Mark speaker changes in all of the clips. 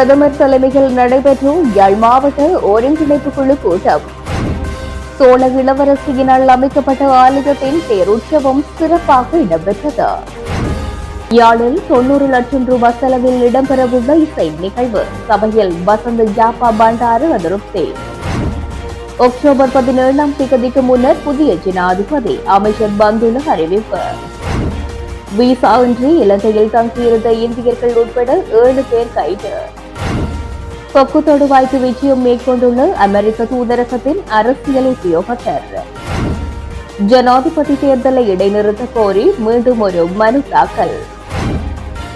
Speaker 1: பிரதமர் தலைமையில் நடைபெற்ற யாழ் மாவட்ட ஒருங்கிணைப்பு குழு கூட்டம். சோழ இளவரசியினால் அமைக்கப்பட்ட ஆலயத்தின் தேருற்சவம் சிறப்பாக இடம்பெற்றது. யாழில் தொண்ணூறு லட்சம் ரூபாய் செலவில் இடம்பெறவுள்ள இசை நிகழ்வு. சபையில் வசந்த ஜாப்பா பண்டாரு அதிருப்தி. அக்டோபர் பதினேழாம் தேதிக்கு முன்னர் புதிய ஜனாதிபதி அமைச்சர் பந்துல அறிவிப்பு. விசா இன்றி இலங்கையில் தங்கியிருந்த இந்தியர்கள் உட்பட ஏழு பேர் கைது. கொக்கு தொடுவாய்க்கு விஜயம் மேற்கொண்டுள்ள அமெரிக்க தூதரகத்தின் அரசியல் உத்தியோகத்தர். ஜனாதிபதி தேர்தலை இடைநிறுத்த கோரி மீண்டும் ஒரு மனு தாக்கல்.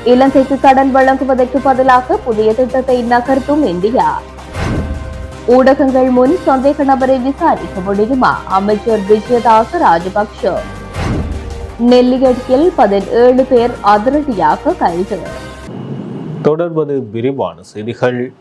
Speaker 1: இலங்கைக்கு கடன் வழங்குவதற்கு பதிலாக புதிய திட்டத்தை நகர்த்தும் இந்தியா. ஊடகங்கள் முன் சந்தேக நபரை விசாரிக்க முடியுமா? அமைச்சர் விஜயதாச ராஜபக்ஷ. நெல்லியடியில் பதினேழு பேர் அதிரடியாக கைது.
Speaker 2: தொடர்வது விரிவான செய்திகள்.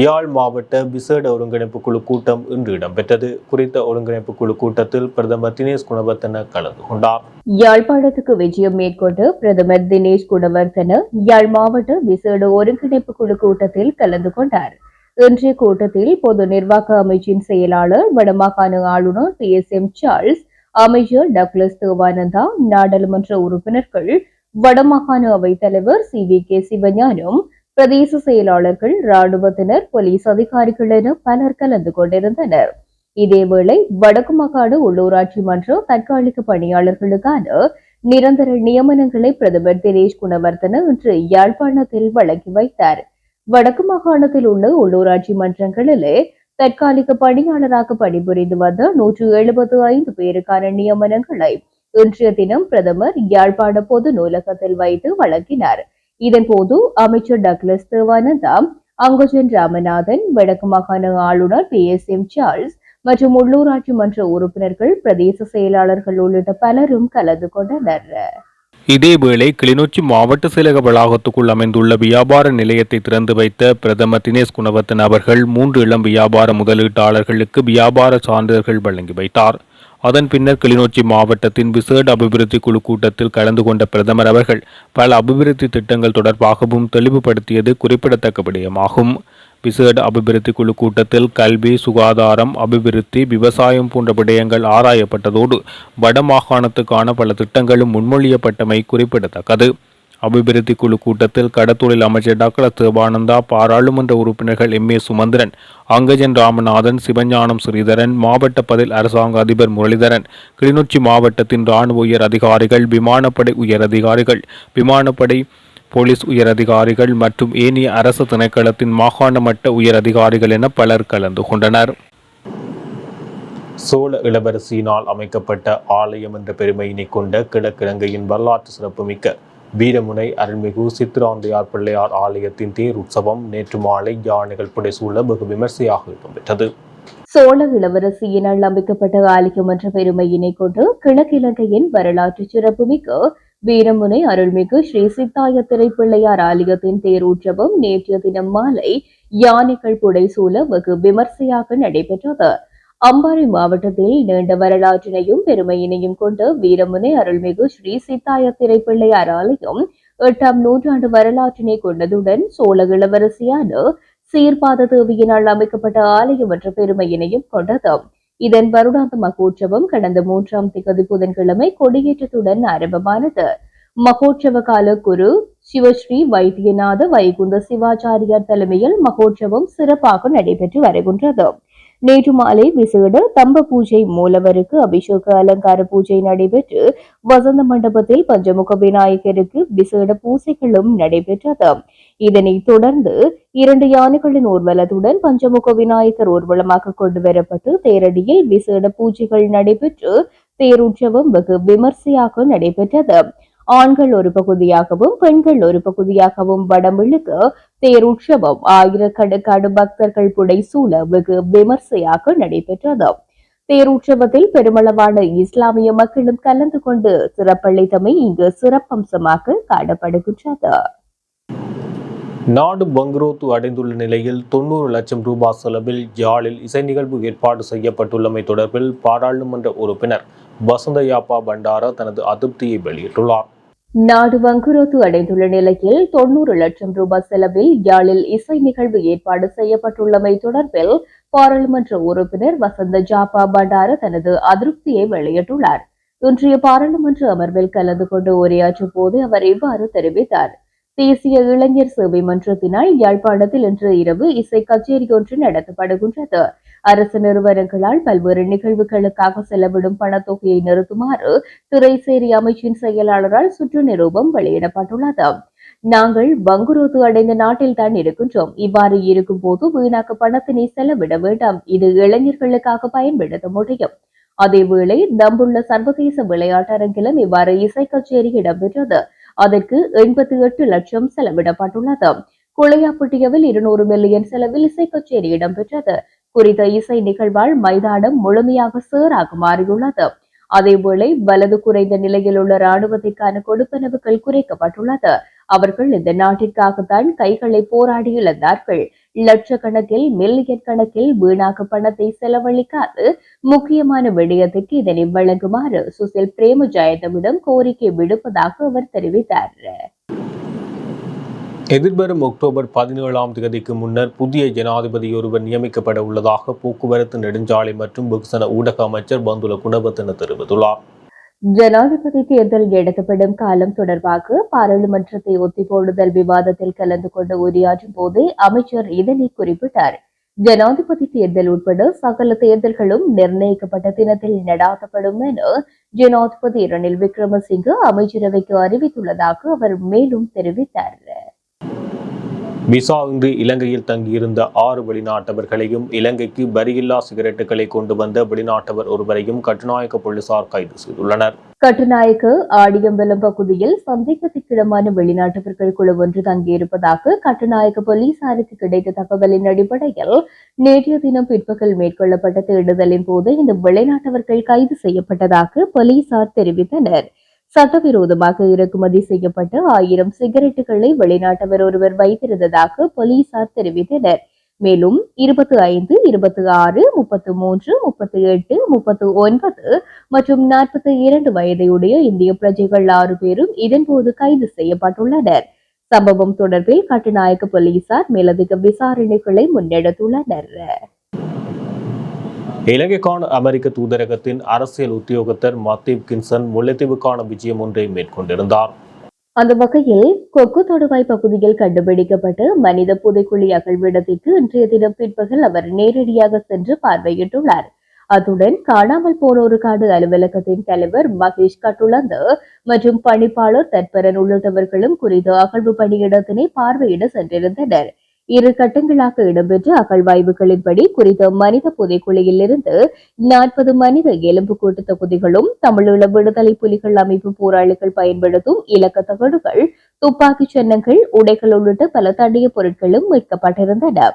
Speaker 2: யாழ் மாவட்ட விசேட ஒருங்கிணைப்பு குழு கூட்டம் இன்று இடம்பெற்றது. குறித்த ஒருங்கிணைப்பு குழு கூட்டத்தில் பிரதமர் தினேஷ் குணவர்த்தன கலந்து கொண்டார்.
Speaker 1: யாழ்ப்பாணத்துக்கு விஜயம் மேற்கொண்டு பிரதமர் தினேஷ் குணவர்த்தன யாழ் மாவட்ட விசேட ஒருங்கிணைப்பு குழு கூட்டத்தில் கலந்து கொண்டார். இன்றைய கூட்டத்தில் பொது நிர்வாக அமைச்சின் செயலாளர் வடமாகாண ஆளுநர் பி எஸ் எம் சார்ல்ஸ் அமைச்சர் டக்ளஸ் தேவானந்தா நாடாளுமன்ற உறுப்பினர்கள் வடமாகாண அவைத் தலைவர் சி வி கே சிவஞானம் பிரதேச செயலாளர்கள் ராணுவத்தினர் போலீஸ் அதிகாரிகள் என பலர் கலந்து கொண்டிருந்தனர். இதேவேளை வடக்கு மாகாடு உள்ளூராட்சி மன்ற தற்காலிக பணியாளர்களுக்கான நிரந்தர நியமனங்களை பிரதமர் தினேஷ் குணவர்தன இன்று யாழ்ப்பாணத்தில் வழங்கி வைத்தார். வடக்கு மாகாணத்தில் உள்ள உள்ளூராட்சி மன்றங்களிலே தற்காலிக பணியாளராக பணிபுரிந்து வந்த நூற்று எழுபத்து ஐந்து பேருக்கான நியமனங்களை இன்றைய தினம் பிரதமர் யாழ்ப்பாண பொது நூலகத்தில் வைத்து வழங்கினார். இதன்போது அமைச்சர் டக்ளஸ் தேவானந்தா அங்குஜன் ராமநாதன் வடக்கு மாகாண ஆளுநர் பி. எஸ். எம். சார்ல்ஸ் மற்றும் உள்ளூராட்சி மன்ற உறுப்பினர்கள் பிரதேச செயலாளர்கள் உள்ளிட்ட பலரும் கலந்து கொண்டனர்.
Speaker 3: இதேவேளை கிளிநொச்சி மாவட்ட செயலக வளாகத்துக்குள் அமைந்துள்ள வியாபார நிலையத்தை திறந்து வைத்த பிரதமர் தினேஷ் குணவர்த்தன் அவர்கள் மூன்று இளம் வியாபார முதலீட்டாளர்களுக்கு வியாபார சான்றிதழ்கள் வழங்கி வைத்தார். அதன் பின்னர் கிளிநொச்சி மாவட்டத்தின் விசேட அபிவிருத்தி குழு கூட்டத்தில் கலந்து கொண்ட பிரதமர் அவர்கள் பல அபிவிருத்தி திட்டங்கள் தொடர்பாகவும் தெளிவுபடுத்தியது குறிப்பிடத்தக்க விடயமாகும். விசேட அபிவிருத்தி குழு கூட்டத்தில் கல்வி சுகாதாரம் அபிவிருத்தி விவசாயம் போன்ற விடயங்கள் ஆராயப்பட்டதோடு வடமாகாணத்துக்கான பல திட்டங்களும் முன்மொழியப்பட்டமை குறிப்பிடத்தக்கது. அபிவிருத்தி குழு கூட்டத்தில் கடத்தொழில் அமைச்சர் டாக்டர் தேவானந்தா பாராளுமன்ற உறுப்பினர்கள் எம் ஏ சுமந்திரன் அங்கஜன் ராமநாதன் சிவஞானம் ஸ்ரீதரன் மாவட்ட பதில் அரசாங்க அதிபர் முரளிதரன் கிளிநொச்சி மாவட்டத்தின் இராணுவ உயர் அதிகாரிகள் விமானப்படை உயர் அதிகாரிகள் விமானப்படை போலீஸ் உயர் அதிகாரிகள் மற்றும் ஏனைய அரசு திணைக்களத்தின் மாகாண மட்ட உயர் அதிகாரிகள் என பலர் கலந்து கொண்டனர்.
Speaker 2: சோழ இளவரசியினால் அமைக்கப்பட்ட ஆலயம் என்ற பெருமையினை கொண்ட கிழக்கிழங்கையின் வரலாற்று சிறப்புமிக்க வீரமுனை அருள்மிகு சித்திராந்தையார் பிள்ளையார் ஆலயத்தின் தேர் உற்சவம் நேற்று மாலை யானைகள் புடைசூழ வெகு விமர்சையாக இடம்பெற்றது
Speaker 1: சோழ இளவரசியினால் அமைக்கப்பட்ட ஆலயம் என்ற பெருமையினை கொண்டு கிழக்கிழங்கையின் வரலாற்று சிறப்புமிக்க வீரமுனை அருள்மிகு ஸ்ரீ சித்தாய பிள்ளையார் ஆலயத்தின் தேரூற்சவம் நேற்றைய தினம் மாலை யானைகள் புடைசூழ வெகு விமர்சையாக நடைபெற்றது. அம்பாறை மாவட்டத்தில் நீண்ட வரலாற்றினையும் பெருமையினையும் கொண்ட வீரமுனை அருள்மிகு ஸ்ரீ சித்தாய திரைப்பிள்ளையார் ஆலயம் எட்டாம் நூற்றாண்டு வரலாற்றினை கொண்டதுடன் சோழ இளவரசியான சீர்பாத தேவியினால் அமைக்கப்பட்ட ஆலயம் என்ற பெருமையினையும் கொண்டது. இதன் வருடாந்த மகோற்சவம் கடந்த மூன்றாம் திகதி புதன்கிழமை கொடியேற்றத்துடன் ஆரம்பமானது. மகோற்சவ கால குரு சிவஸ்ரீ வைத்தியநாத வைகுந்த சிவாச்சாரியார் தலைமையில் மகோற்சவம் சிறப்பாக நடைபெற்று வருகின்றது. நேற்று மாலை விசேட தம்ப பூஜை மூலவருக்கு அபிஷேக அலங்கார பூஜை நடைபெற்று வசந்த மண்டபத்தில் பஞ்சமுக விநாயகருக்கு விசேட பூசைகளும் நடைபெற்றது. இதனைத் தொடர்ந்து இரண்டு யானைகளின் ஊர்வலத்துடன் பஞ்சமுக விநாயகர் ஊர்வலமாக கொண்டு வரப்பட்டு தேரடியில் விசேட பூஜைகள் நடைபெற்று தேருற்சவம் வெகு விமர்சையாக நடைபெற்றது. ஆண்கள் ஒரு பகுதியாகவும் பெண்கள் ஒரு பகுதியாகவும் வடமிழுக்க தேருற்சவம் ஆயிரக்கணக்கான பக்தர்கள் புடைசூழ வெகு விமர்சையாக நடைபெற்றது. தேருற்சவத்தில் பெருமளவான இஸ்லாமிய மக்களும் கலந்து கொண்டு சிறப்பளித்தமை இங்கு சிறப்பம்சமாக காணப்படுகின்றது.
Speaker 2: நாடு பங்குரோத்து அடைந்துள்ள நிலையில் தொண்ணூறு லட்சம் ரூபாய் செலவில் யாழில் இசை நிகழ்வு ஏற்பாடு செய்யப்பட்டுள்ளமை தொடர்பில் பாராளுமன்ற உறுப்பினர் வசந்த யாப்பா பண்டார தனது அதிருப்தியை வெளியிட்டுள்ளார்.
Speaker 1: நாடு வங்குரோத்து அடைந்துள்ள நிலையில் தொன்னூறு லட்சம் ரூபாய் செலவில் யாழில் இசை நிகழ்வு ஏற்பாடு செய்யப்பட்டுள்ளமை தொடர்பில் பாராளுமன்ற உறுப்பினர் வசந்த ஜாபா பண்டார தனது அதிருப்தியை வெளியிட்டுள்ளார். இன்றைய பாராளுமன்ற அமர்வில் கலந்து கொண்டு உரையாற்றும் போது அவர் இவ்வாறு தெரிவித்தார். தேசிய இளைஞர் சேவை மன்றத்தினால் யாழ்ப்பாணத்தில் இன்று இரவு இசை கச்சேரி ஒன்று நடத்தப்படுகின்றது. அரசு நிறுவனங்களால் பல்வேறு நிகழ்வுகளுக்காக செலவிடும் பணத்தொகையை நிறுத்துமாறு துறைசேரி அமைச்சின் செயலாளரால் சுற்று நிரூபம் வெளியிடப்பட்டுள்ளது. நாங்கள் வங்குரோத்து அடைந்த நாட்டில் தான் இருக்கின்றோம். இவ்வாறு இருக்கும் போது வீணாக்க பணத்தினை செலவிட வேண்டாம். இது இளைஞர்களுக்காக பயன்படுத்த முடியும். அதேவேளை நம்புள்ள சர்வதேச விளையாட்டரங்கிலும் இவ்வாறு இசை கச்சேரி இடம்பெற்றது. அதற்கு எண்பத்தி எட்டு லட்சம் செலவிடப்பட்டுள்ளது. குளையாப்பட்டியவில் இருநூறு மில்லியன் செலவில் இசை கச்சேரி இடம்பெற்றது. குறித்த இசை நிகழ்வால் மைதானம் முழுமையாக சேராக மாறியுள்ளது அதேவேளை வலது குறைந்த நிலையில் உள்ள ராணுவத்திற்கான கொடுப்பனவுகள் குறைக்கப்பட்டுள்ளது. அவர்கள் இந்த நாட்டிற்காகத்தான் கைகளை போராடி இழந்தார்கள். லட்சக்கணக்கில் மில்லியன் கணக்கில் வீணாக பணத்தை செலவழிக்காது. முக்கியமான விடயத்திற்கு இதனை வழங்குமாறு சுசில் பிரேம ஜெயந்தவிடம் கோரிக்கை விடுப்பதாக அவர் தெரிவித்தார்.
Speaker 2: எதிர்வரும் அக்டோபர் பதினேழாம் தேதிக்கு முன்னர் புதிய ஜனாதிபதி ஒருவர் நியமிக்கப்பட உள்ளதாக போக்குவரத்து நெடுஞ்சாலை மற்றும் வெகுசன ஊடக அமைச்சர் பந்துல குணவர்த்தன தெரிவித்துள்ளார்.
Speaker 1: ஜனாதிபதி தேர்தல் எடுக்கப்படும் காலம் தொடர்பாக பாராளுமன்றத்தை ஒத்திப்போடுதல் விவாதத்தில் கலந்து கொண்டு உரையாற்றும் போது அமைச்சர் இதனை குறிப்பிட்டார். ஜனாதிபதி தேர்தல் உட்பட சகல தேர்தல்களும் நிர்ணயிக்கப்பட்ட தினத்தில் நடாத்தப்படும் என ஜனாதிபதி ரணில் விக்ரமசிங்க அமைச்சரவைக்கு அறிவித்துள்ளதாக அவர் மேலும் தெரிவித்தார்.
Speaker 2: விசா இன்றி இலங்கையில் தங்கியிருந்த ஆறு வெளிநாட்டவர்களையும் இலங்கைக்கு வரியில்லா சிகரெட்டுகளை கொண்டு வந்த வெளிநாட்டவர் ஒருவரையும் கட்டுநாயக்க போலீசார் கைது செய்துள்ளனர்.
Speaker 1: கட்டுநாயக்க ஆடியம்பலம் பகுதியில் சந்தேகத்திற்கிடமான வெளிநாட்டவர்கள் குழு ஒன்று தங்கியிருப்பதாக கட்டுநாயக்க போலீசாருக்கு கிடைத்த தகவலின் அடிப்படையில் நேற்றைய தினம் பிற்பகல் மேற்கொள்ளப்பட்ட தேடுதலின் போது இந்த வெளிநாட்டவர்கள் கைது செய்யப்பட்டதாக போலீசார் தெரிவித்தனர். சட்டவிரோதமாக இறக்குமதி செய்யப்பட்ட ஆயிரம் சிகரெட்டுகளை வெளிநாட்டவர் ஒருவர் வைத்திருந்ததாக போலீசார் தெரிவித்தனர். மேலும் இருபத்தி ஐந்து இருபத்தி ஆறு முப்பத்தி மூன்று முப்பத்தி எட்டு முப்பத்து ஒன்பது மற்றும் நாற்பத்தி இரண்டு வயதையுடைய இந்திய பிரஜைகள் ஆறு பேரும் இதன்போது கைது செய்யப்பட்டுள்ளனர். சம்பவம் தொடர்பில் கட்டுநாயக்க போலீசார் மேலதிக விசாரணைகளை முன்னெடுத்துள்ளனர்.
Speaker 2: இலங்கைக்கான அமெரிக்க தூதரகத்தின் அரசியல் உத்தியோகத்தர் மத்தீப் கின்சன் முல்லைத்தீவுக்கான விஜயம் ஒன்றை மேற்கொண்டிருந்தார்.
Speaker 1: அந்த வகையில் கொக்கு தொடுவாய் பகுதியில் கண்டுபிடிக்கப்பட்ட மனித புதைக்குழி அகழ்விடத்திற்கு இன்றைய தினம் பிற்பகல் அவர் நேரடியாக சென்று பார்வையிட்டுள்ளார். அத்துடன் காணாமல் போனோருக்கான அலுவலகத்தின் தலைவர் மகேஷ் கட்டுலந்து மற்றும் பணிப்பாளர் தற்பரன் உள்ளிட்டவர்களும் குறித்த அகழ்வு பணியிடத்தினை பார்வையிட சென்றிருந்தனர். இரு கட்டங்களாக இடம்பெற்ற அகழ்வாய்வுகளின்படி குறித்த மனித புதைக்குழியிலிருந்து நாற்பது மனித எலும்புக்கூட்டு தொகுதிகளும் தமிழீழ விடுதலை புலிகள் அமைப்பு போராளிகள் பயன்படுத்தும் இலக்க தகடுகள் துப்பாக்கிச் சின்னங்கள் உடைகள் உள்ளிட்ட பல தண்டிய பொருட்களும் மீட்கப்பட்டிருந்தன.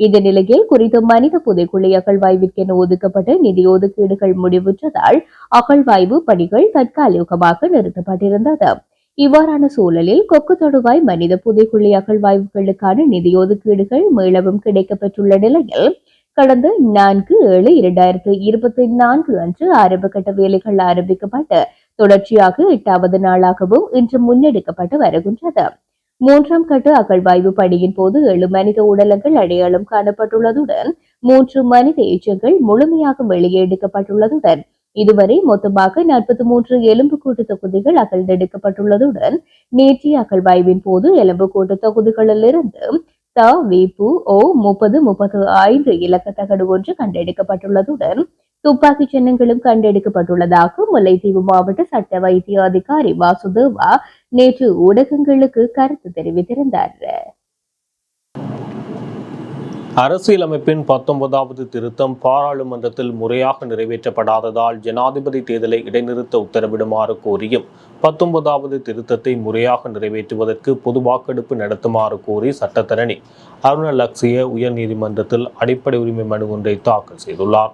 Speaker 1: இந்த நிலையில் குறித்த மனித புதைக்குழி அகழ்வாய்விற்கென ஒதுக்கப்பட்ட நிதி ஒதுக்கீடுகள் முடிவுற்றதால் அகழ்வாய்வு பணிகள் தற்காலிகமாக நிறுத்தப்பட்டிருந்தது. இவ்வாறான சூழலில் கொக்கு தொடுவாய் மனித புதைக்குழி அகழ்வாய்வுகளுக்கான நிதி ஒதுக்கீடுகள் மீளவும் கிடைக்கப்பட்டுள்ள நிலையில் கடந்த நான்கு ஏழு இரண்டாயிரத்து இருபத்தி நான்கு அன்று ஆரம்பகட்ட வேலைகள் ஆரம்பிக்கப்பட்டு தொடர்ச்சியாக எட்டாவது நாளாகவும் இன்று முன்னெடுக்கப்பட்டு வருகின்றது. மூன்றாம் கட்ட அகழ்வாய்வு பணியின் போது ஏழு மனித உடலங்கள் அடையாளம் காணப்பட்டுள்ளதுடன் மூன்று மனித எச்சங்கள் முழுமையாக வெளியே எடுக்கப்பட்டுள்ளதுடன் இதுவரை மொத்தமாக நாற்பத்தி மூன்று எலும்புக்கூட்டு தொகுதிகள் அகழ்ந்தெடுக்கப்பட்டுள்ளதுடன் நேற்றைய அகழ்வாய்வின் போது எலும்புக்கூட்டு தொகுதிகளிலிருந்து த வேப்பு ஓ முப்பது முப்பது ஐந்து இலக்க தகடு ஒன்று கண்டெடுக்கப்பட்டுள்ளதுடன் துப்பாக்கி சின்னங்களும் கண்டெடுக்கப்பட்டுள்ளதாக முல்லைத்தீவு மாவட்ட சட்ட வைத்திய அதிகாரி வாசுதேவா நேற்று ஊடகங்களுக்கு கருத்து தெரிவித்திருந்தார்.
Speaker 2: அரசியலமைப்பின் பத்தொன்பதாவது திருத்தம் பாராளுமன்றத்தில் முறையாக நிறைவேற்றப்படாததால் ஜனாதிபதி தேர்தலை இடைநிறுத்த உத்தரவிடுமாறு கோரியும் பத்தொன்பதாவது திருத்தத்தை முறையாக நிறைவேற்றுவதற்கு பொது வாக்கெடுப்பு நடத்துமாறு கோரி சட்டத்தரணி அருண லக்ஸிய உயர்நீதிமன்றத்தில் அடிப்படை உரிமை மனு ஒன்றை தாக்கல் செய்துள்ளார்.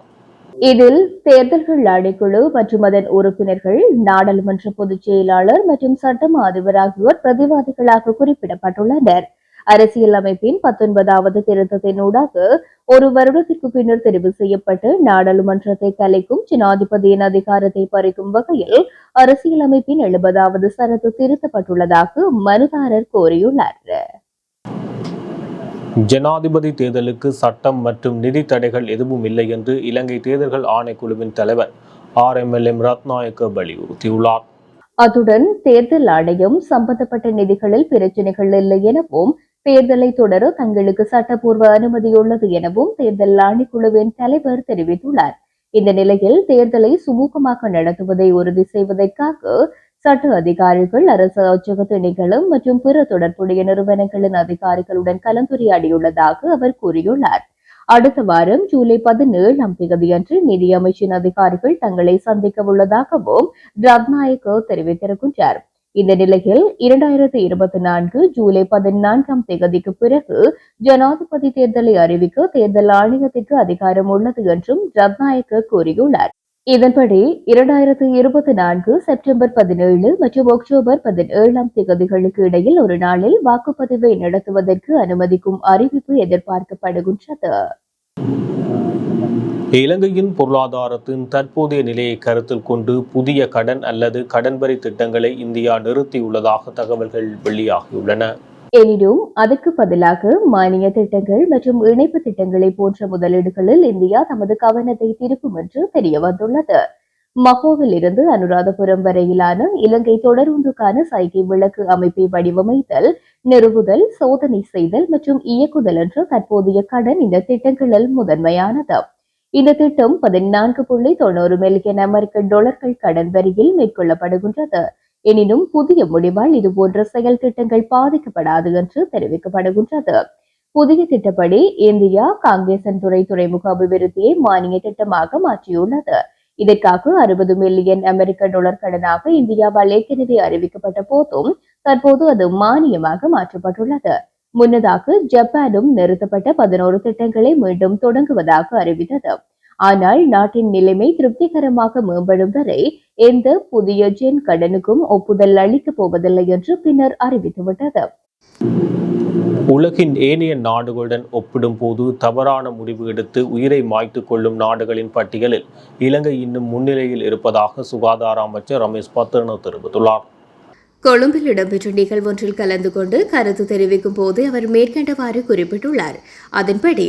Speaker 1: இதில் தேர்தல்கள் ஆணைக்குழு மற்றும் அதன் உறுப்பினர்கள் நாடாளுமன்ற பொதுச் செயலாளர் மற்றும் சட்டமா அதிபர் ஆகியோர் பிரதிவாதிகளாக குறிப்பிடப்பட்டுள்ளனர். அரசியலமைப்பின் பத்தொன்பதாவது திருத்தத்தினூடாக ஒரு வருடத்திற்கு பின்னர் தெரிவு செய்யப்பட்டு நாடாளுமன்றத்தை கலைக்கும் ஜனாதிபதியின் அதிகாரத்தை பறிக்கும் வகையில் அரசியலமைப்பின் எழுபதாவது சரத்து திருத்தப்பட்டுள்ளதாக மனுதாரர் கோரியுள்ளார்
Speaker 2: ஜனாதிபதி தேர்தலுக்கு சட்டம் மற்றும் நிதி தடைகள் எதுவும் இல்லை என்று இலங்கை தேர்தல்கள் ஆணைக்குழுவின் தலைவர் R M L M Rathnayake வலியுறுத்தியுள்ளார்.
Speaker 1: அத்துடன் தேர்தல் ஆணையம் சம்பந்தப்பட்ட நிதிகளில் பிரச்சனைகள் இல்லை எனவும் தேர்தலை தொடர தங்களுக்கு சட்டப்பூர்வ அனுமதி உள்ளது எனவும் தேர்தல் ஆணைக்குழுவின் தலைவர் தெரிவித்துள்ளார். இந்த நிலையில் தேர்தலை சுமூகமாக நடத்துவதை உறுதி செய்வதற்காக சட்ட அதிகாரிகள் அரசு அச்சக திணைக்களம் மற்றும் பிற தொடர்புடைய நிறுவனங்களின் அதிகாரிகளுடன் கலந்துரையாடியுள்ளதாக அவர் கூறியுள்ளார். அடுத்த வாரம் ஜூலை பதினேழாம் தேதியன்று நிதியமைச்சின் அதிகாரிகள் தங்களை சந்திக்க உள்ளதாகவும் ரத்நாயக்கோ தெரிவித்திருக்கின்றார். இந்த நிலையில் இரண்டாயிரத்தி இருபத்தி நான்கு ஜூலை பதினான்காம் தேதிக்கு பிறகு ஜனாதிபதி தேர்தலை அறிவிக்க தேர்தல் ஆணையத்திற்கு அதிகாரம் உள்ளது என்றும் ரத்நாயக்க கூறியுள்ளார். இதன்படி இரண்டாயிரத்து இருபத்தி நான்கு செப்டம்பர் பதினேழு மற்றும் அக்டோபர் பதினேழாம் தேதிகளுக்கு இடையில் ஒரு நாளில் வாக்குப்பதிவை நடத்துவதற்கு அனுமதிக்கும் அறிவிப்பு எதிர்பார்க்கப்படுகின்றது.
Speaker 2: இலங்கையின் பொருளாதாரத்தின் தற்போதைய நிலையை கருத்தில் கொண்டு புதிய கடன் அல்லது கடன்வரி திட்டங்களை இந்தியா நிறுத்தியுள்ளதாக தகவல்கள் வெளியாகியுள்ளன.
Speaker 1: எனினும் அதற்கு பதிலாக மானிய திட்டங்கள் மற்றும் இணைப்பு திட்டங்களை போன்ற முதலீடுகளில் இந்தியா தமது கவனத்தை திருப்பும் என்று தெரிய வந்துள்ளது மகோவில் இருந்து அனுராதபுரம் வரையிலான இலங்கை தொடர்ந்துக்கான சைகை விளக்கு அமைப்பை வடிவமைத்தல் நிறுவுதல் சோதனை செய்தல் மற்றும் இயக்குதல் என்ற தற்போதைய கடன் இந்த திட்டங்களில் முதன்மையானது. இந்த திட்டம் பதினான்கு புள்ளி தொண்ணூறு மில்லியன் அமெரிக்க டாலர்கள் கடன் வரியில் மேற்கொள்ளப்படுகின்றது. எனினும் புதிய முடிவால் இதுபோன்ற செயல் திட்டங்கள் பாதிக்கப்படாது என்று தெரிவிக்கப்படுகின்றது. புதிய திட்டப்படி இந்தியா காங்கேசன் துறை துறைமுக அபிவிருத்தியை மானிய திட்டமாக மாற்றியுள்ளது. இதற்காக அறுபது மில்லியன் அமெரிக்க டாலர் கடனாக இந்தியாவால் ஏற்கனவே அறிவிக்கப்பட்ட போதும் தற்போது அது மானியமாக மாற்றப்பட்டுள்ளது. முன்னதாக ஜப்பானும் நிறுத்தப்பட்ட பதினோரு திட்டங்களை மீண்டும் தொடங்குவதாக அறிவித்தது. ஆனால் நாட்டின் நிலைமை திருப்திகரமாக மேம்படும் வரை எந்த புதிய ஜென் கடனுக்கும் ஒப்புதல் அளிக்கப் போவதில்லை என்று பின்னர் அறிவித்துவிட்டது.
Speaker 2: உலகின் ஏனைய நாடுகளுடன் ஒப்பிடும்போது தவறான முடிவு எடுத்து உயிரை மாய்த்து கொள்ளும் நாடுகளின் பட்டியலில் இலங்கை இன்னும் முன்னிலையில் இருப்பதாக சுகாதார அமைச்சர் ரமேஷ் பத்ரன தெரிவித்துள்ளார்.
Speaker 1: கொழும்பில் இடம்பெற்ற நிகழ்வொன்றில் கலந்து கொண்டு கருத்து தெரிவிக்கும் போது அவர் மேற்கண்டவாறு குறிப்பிட்டுள்ளார். அதன்படி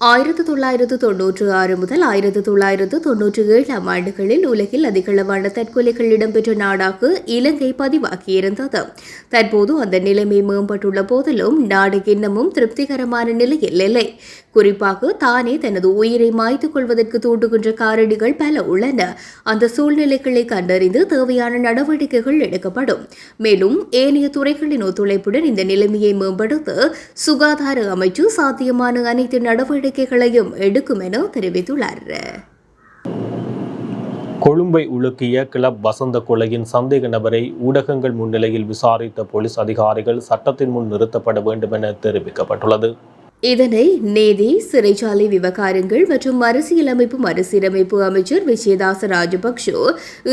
Speaker 1: ஆயிரத்து தொள்ளாயிரத்து தொன்னூற்று ஆறு முதல் ஆயிரத்து தொள்ளாயிரத்து தொன்னூற்றி ஏழாம் ஆண்டுகளில் உலகில் அதிகளவான தற்கொலைகள் இடம்பெற்ற நாடாக இலங்கை பதிவாகியிருந்தது. தற்போது அந்த நிலைமை மேம்பட்டுள்ள போதிலும் நாடு இன்னமும் திருப்திகரமான நிலையில் இல்லை. குறிப்பாக தானே தனது உயிரை மாய்த்துக் கொள்வதற்கு தூண்டுகின்ற காரணிகள் பல உள்ளன. அந்த சூழ்நிலைகளை கண்டறிந்து தேவையான நடவடிக்கைகள் எடுக்கப்படும். மேலும் ஏனைய துறைகளின் ஒத்துழைப்புடன் இந்த நிலைமையை மேம்படுத்த சுகாதார அமைச்சு சாத்தியமான அனைத்து நடவடிக்கைகளையும் எடுக்கும் என தெரிவித்துள்ளார்.
Speaker 2: கொழும்பை உலுக்கிய கிளப் வசந்த கொலையின் சந்தேக நபரை ஊடகங்கள் முன்னிலையில் விசாரித்த போலீஸ் அதிகாரிகள் சட்டத்தின் முன் நிறுத்தப்பட வேண்டும் என தெரிவிக்கப்பட்டுள்ளது.
Speaker 1: இதனை நீதி சிறைச்சாலை விவகாரங்கள் மற்றும் மறுசீரமைப்பு மறுசீரமைப்பு அமைச்சர் விஜயதாச ராஜபக்ஷ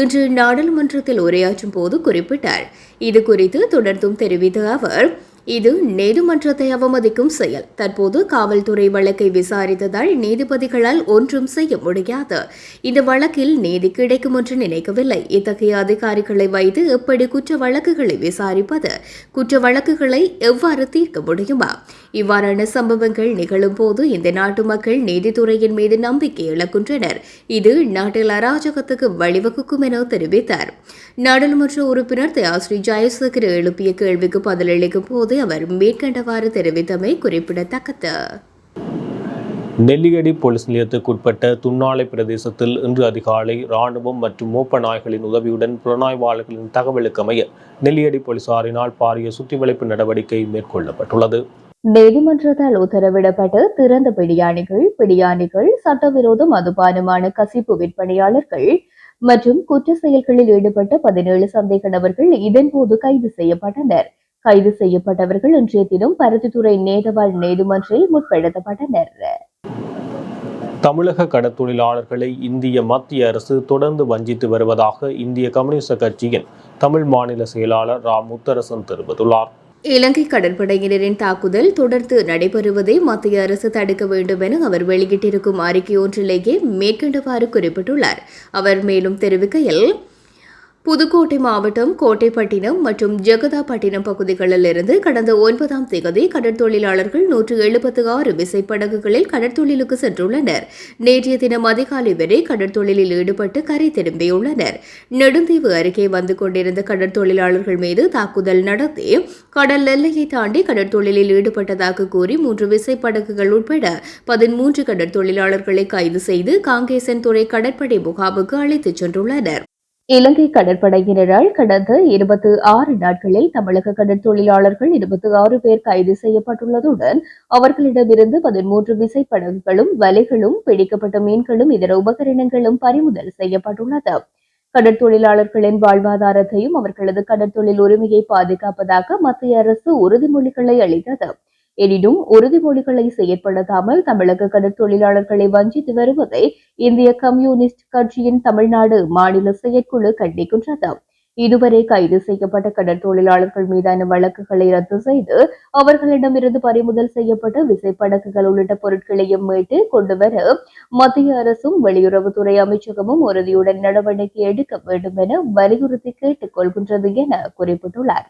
Speaker 1: இன்று நாடாளுமன்றத்தில் உரையாற்றும் போது குறிப்பிட்டார். இது குறித்து தொடர்ந்தும் தெரிவித்த அவர் இது நீதிமன்றத்தை அவமதிக்கும் செயல். தற்போது காவல்துறை வழக்கை விசாரித்ததால் நீதிபதிகளால் ஒன்றும் செய்ய முடியாது. இந்த வழக்கில் நீதி கிடைக்கும் என்று நினைக்கவில்லை. இத்தகைய அதிகாரிகளை வைத்து எப்படி குற்ற வழக்குகளை விசாரிப்பது? குற்ற வழக்குகளை எவ்வாறு தீர்க்க முடியுமா? இவ்வாறான சம்பவங்கள் நிகழும் போது இந்த நாட்டு மக்கள் நீதித்துறையின் மீது நம்பிக்கை இழக்கின்றனர். இது நாட்டில் அராஜகத்துக்கு வழிவகுக்கும் என தெரிவித்தார். நாடாளுமன்ற உறுப்பினர் தயாஸ்ரீ ஜெயசேகர் எழுப்பிய கேள்விக்கு பதிலளிக்கும் போது அவர் மேற்கண்டவாறு தெரிவித்தமை குறிப்பிடத்தக்கது.
Speaker 2: நெல்லியடி போலீஸ் நிலையத்துக்குட்பட்ட துன்னாலை பிரதேசத்தில் இன்று அதிகாலை ராணுவம் மற்றும் மோப்ப நாய்களின் உதவியுடன் புலனாய்வாளர்களின் தகவலுக்கு அமைய நெல்லியடி போலீசாரினால் பாரிய சுற்றிவளைப்பு நடவடிக்கை மேற்கொள்ளப்பட்டுள்ளது.
Speaker 1: நீதிமன்றத்தால் உத்தரவிடப்பட்ட திறந்த பிடியாணிகள் பிடியாணிகள் சட்டவிரோத மதுபானமான கசிப்பு விற்பனையாளர்கள் மற்றும் குற்ற செயல்களில் ஈடுபட்ட பதினேழு சந்தேக நபர்கள் இதன்போது கைது செய்யப்பட்டனர். கைது செய்யப்பட்டவர்கள் இன்றைய தினம் பருத்தித்துறை நேதவாள் நீதிமன்றில் முற்படுத்தப்பட்டனர்.
Speaker 2: தமிழக கடத்தொழிலாளர்களை இந்திய மத்திய அரசு தொடர்ந்து வஞ்சித்து வருவதாக இந்திய கம்யூனிஸ்ட் கட்சியின் தமிழ் மாநில செயலாளர் ரா. முத்தரசன் தெரிவித்துள்ளார்.
Speaker 1: இலங்கை கடற்படையினரின் தாக்குதல் தொடர்ந்து நடைபெறுவதை மத்திய அரசு தடுக்க வேண்டும் என அவர் வெளியிட்டிருக்கும் அறிக்கை ஒன்றிலேயே மேற்கண்டவாறு குறிப்பிட்டுள்ளார். அவர் மேலும் தெரிவிக்கையில் புதுக்கோட்டை மாவட்டம் கோட்டைப்பட்டினம் மற்றும் ஜெகதாப்பட்டினம் பகுதிகளிலிருந்து கடந்த ஒன்பதாம் தேதி கடற்தொழிலாளர்கள் நூற்று எழுபத்து ஆறு விசைப்படகுகளில் கடற்தொழிலுக்கு சென்றுள்ளனர். நேற்றைய தினம் அதிகாலை வரை கடற்தொழிலில் ஈடுபட்டு கரை திரும்பியுள்ளனர். நெடுந்தீவு அருகே வந்து கொண்டிருந்த கடற்தொழிலாளர்கள் மீது தாக்குதல் நடத்தி கடல் எல்லையை தாண்டி கடற்தொழிலில் ஈடுபட்டதாக கூறி மூன்று விசைப்படகுகள் உட்பட பதிமூன்று கடற்தொழிலாளர்களை கைது செய்து காங்கேசன் துறை கடற்படை முகாமுக்கு அழைத்துச் சென்றுள்ளனர். இலங்கை கடற்படையினரால் கடந்த இருபத்தி ஆறு நாட்களில் தமிழக கடற்தொழிலாளர்கள் இருபத்தி ஆறு பேர் கைது செய்யப்பட்டுள்ளதுடன் அவர்களிடமிருந்து பதிமூன்று விசைப்படகுகளும் வலைகளும் பிடிக்கப்பட்ட மீன்களும் இதர உபகரணங்களும் பறிமுதல் செய்யப்பட்டுள்ளது. கடற்தொழிலாளர்களின் வாழ்வாதாரத்தையும் அவர்களது கடற்தொழில் உரிமையை பாதுகாப்பதாக மத்திய அரசு உறுதிமொழிகளை அளித்தது. எனினும் உறுதிமொழிகளை செயற்படுத்தாமல் தமிழக கடற்தொழிலாளர்களை வஞ்சித்து வருவதை இந்திய கம்யூனிஸ்ட் கட்சியின் தமிழ்நாடு மாநில செயற்குழு கண்டிக்கின்றது இதுவரை கைது செய்யப்பட்ட கடற்தொழிலாளர்கள் மீதான வழக்குகளை ரத்து செய்து அவர்களிடமிருந்து பறிமுதல் செய்யப்பட்ட விசைப்படகுகள் உள்ளிட்ட பொருட்களையும் மீட்டு கொண்டுவர மத்திய அரசும் வெளியுறவுத்துறை அமைச்சகமும் உறுதியுடன் நடவடிக்கை எடுக்க வேண்டும் என வலியுறுத்தி கேட்டுக் கொள்கின்றது என குறிப்பிட்டுள்ளார்